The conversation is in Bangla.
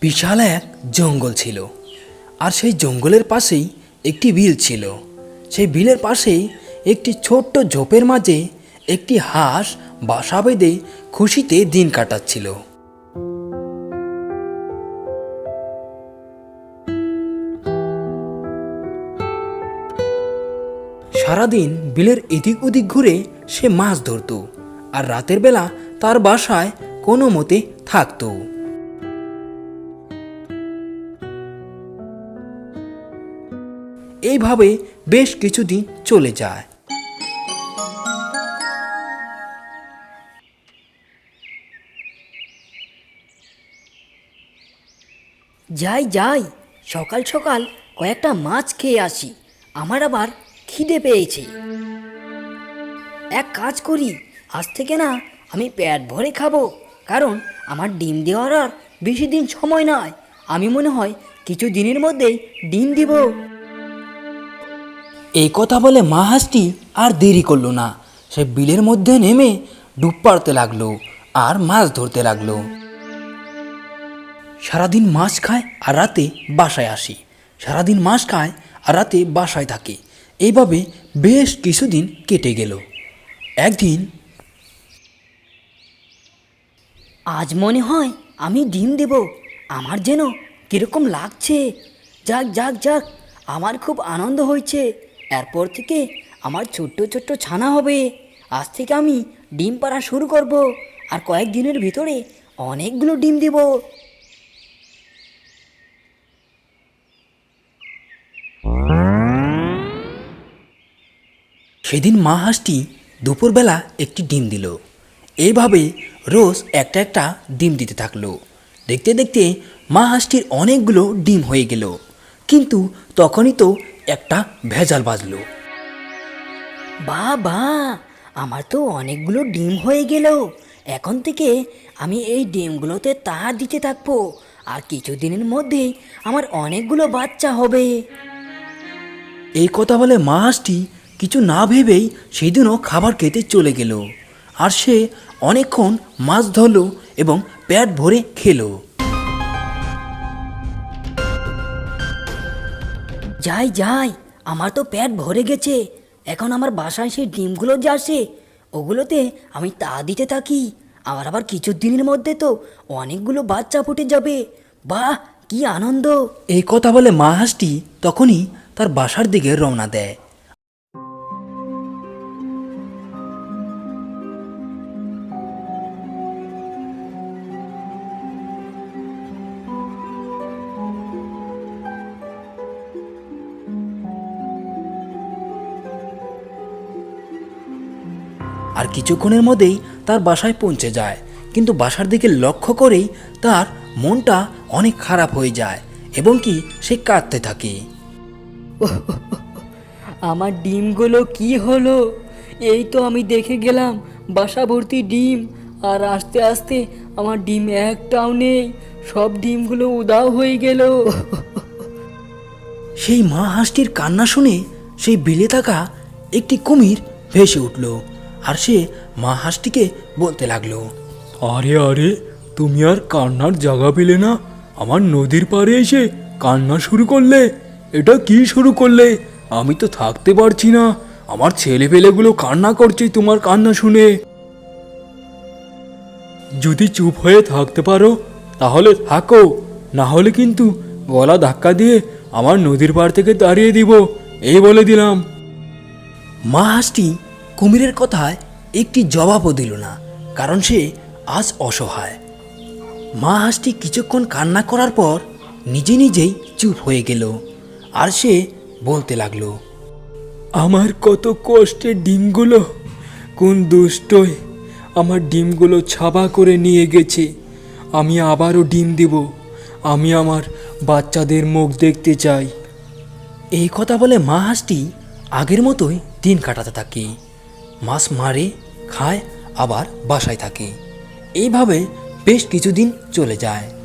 বিশাল এক জঙ্গল ছিল। আর সেই জঙ্গলের পাশেই একটি বিল ছিল। সেই বিলের পাশেই একটি ছোট্ট ঝোপের মাঝে একটি হাঁস বাসা বেঁধে খুশিতে দিন কাটাচ্ছিল। সারাদিন বিলের এদিক ওদিক ঘুরে সে মাছ ধরতো, আর রাতের বেলা তার বাসায় কোনো মতে থাকতো। এইভাবে বেশ কিছুদিন চলে যায়। যাই যাই, সকাল সকাল কয়েকটা মাছ খেয়ে আসি। আমার আবার খিদে পেয়েছে। এক কাজ করি, আজ থেকে না আমি পেট ভরে খাব, কারণ আমার ডিম দেওয়ার আর বেশি দিন সময় নয় আমি মনে হয় কিছু দিনের মধ্যেই ডিম দিব। এই কথা বলে মা হাঁসটি আর দেরি করল না। সে বিলের মধ্যে নেমে ডুব পাড়তে লাগল আর মাছ ধরতে লাগল। সারাদিন মাছ খায় আর রাতে বাসায় আসি। সারাদিন মাছ খায় আর রাতে বাসায় থাকে। এইভাবে বেশ কিছুদিন কেটে গেল। একদিন আজ মনে হয় আমি ডিম দেব। আমার যেন কীরকম লাগছে। যাক যাক যাক, আমার খুব আনন্দ হয়েছে। এরপর থেকে আমার ছোট্ট ছোট্ট ছানা হবে। আজ থেকে আমি ডিম পাড়া শুরু করব আর কয়েকদিনের ভিতরে অনেকগুলো ডিম দেব। সেদিন মা হাঁসটি দুপুরবেলা একটি ডিম দিল। এইভাবে রোজ একটা একটা ডিম দিতে থাকল। দেখতে দেখতে মা হাঁসটির অনেকগুলো ডিম হয়ে গেল। কিন্তু তখনই তো একটা ভেজাল বাজলো। বা বা আমার তো অনেকগুলো ডিম হয়ে গেল। এখন থেকে আমি এই ডিমগুলোতে তা দিতে থাকব। আর কিছুদিনের মধ্যেই আমার অনেকগুলো বাচ্চা হবে। এই কথা বলে মাছটি কিছু না ভেবেই সেদিনও খাবার খেতে চলে গেল। আর সে অনেকক্ষণ মাছ ধরলো এবং প্যাট ভরে খেলো। যাই যাই, আমার তো প্যাট ভরে গেছে। এখন আমার বাসায় সেই ডিমগুলো যে আসে, ওগুলোতে আমি তা দিতে থাকি। আবার আবার কিছু দিনের মধ্যে তো অনেকগুলো বাচ্চা ফুটে যাবে। বাহ, কি আনন্দ! এই কথা বলে মা হাঁসটি তখনই তার বাসার দিকে রওনা দেয়। আর কিছুক্ষণের মধ্যেই তার বাসায় পৌঁছে যায়। কিন্তু বাসার দিকে লক্ষ্য করেই তার মনটা অনেক খারাপ হয়ে যায় এবং কি সে কাঁদতে থাকে। আমার ডিমগুলো কি হলো? এই তো আমি দেখে গেলাম বাসা ভর্তি ডিম আর আস্তে আস্তে আমার ডিম একটাও নেই সব ডিমগুলো উদাও হয়ে গেল। সেই মা হাঁসটির কান্না শুনে সেই বিলে থাকা একটি কুমির ভেসে উঠল। আর সে মা হাঁসটিকে বলতে লাগল আরে আরে তুমি আর কান্নার জায়গা পেলে না? আমার নদীর পাড়ে এসে কান্না শুরু করলে? এটা কি শুরু করলে? আমি তো থাকতে পারছি না। আমার ছেলে পেলেগুলো কান্না করছে তোমার কান্না শুনে। যদি চুপ হয়ে থাকতে পারো তাহলে থাকো। না হলে কিন্তু গলা ধাক্কা দিয়ে আমার নদীর পাড় থেকে তাড়িয়ে দিব। এই বলে দিলাম। মা হাঁসটি কুমিরের কথায় একটি জবাবও দিল না কারণ সে আজ অসহায়। মা হাঁসটি কিছুক্ষণ কান্না করার পর নিজে নিজেই চুপ হয়ে গেল আর সে বলতে লাগল আমার কত কষ্টের ডিমগুলো কোন দুষ্টই আমার ডিমগুলো ছাবা করে নিয়ে গেছে। আমি আবারও ডিম দেব আমি আমার বাচ্চাদের মুখ দেখতে চাই। এই কথা বলে মা হাঁসটি আগের মতোই দিন কাটাতে থাকে। মাছ মারি খায় আবার বাসায় থাকে। এইভাবে বেশ কিছুদিন চলে যায়।